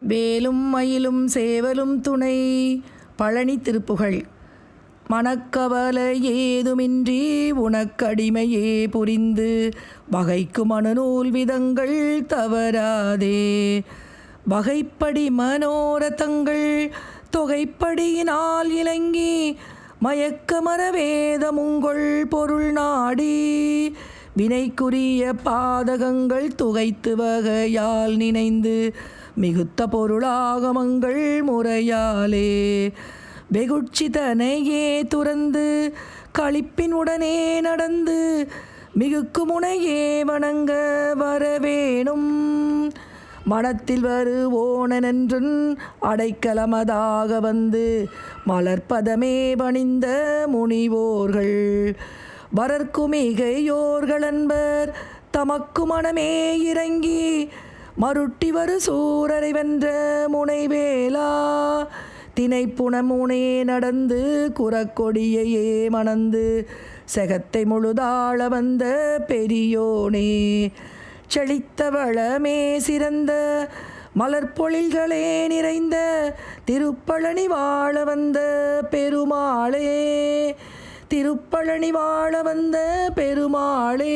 வேலும் மயிலும் சேவலும் துணை. பழனி திருப்புகழ். மனக்கவலை ஏதுமின்றி உனக்கடிமையே புரிந்து வகைக்கு மனநூல் விதங்கள் தவறாதே. வகைப்படி மனோரதங்கள் தொகைப்படியினால் இலங்கி மயக்கமர வேதமுங்கொள் பொருள் நாடி வினைக்குரிய பாதகங்கள் துகைத்து வகையால் நினைந்து மிகுத்த பொருளாகமங்கள் முறையாலே. வெகுட்சிதனையே துறந்து களிப்பின் உடனே நடந்து மிகுக்கு முனையே வணங்க வரவேணும். மனத்தில் வருவோனென்றன் அடைக்கலமதாக வந்து மலர்ப்பதமே பணிந்த முனிவோர்கள். வரற்குமிகையோர்களன்பர் தமக்கு மனமே இறங்கி மருட்டி வரு சூரரை வென்ற முனைவேலா. தினைப்புணமுனே நடந்து குறக்கொடியையே மணந்து செகத்தை முழுதாள வந்த பெரியோனே. செழித்த வளமே சிறந்த மலர்பொழில்களே நிறைந்த திருப்பழனி வாழ வந்த பெருமாளே. திருப்பழனி வாழ வந்த பெருமாளே.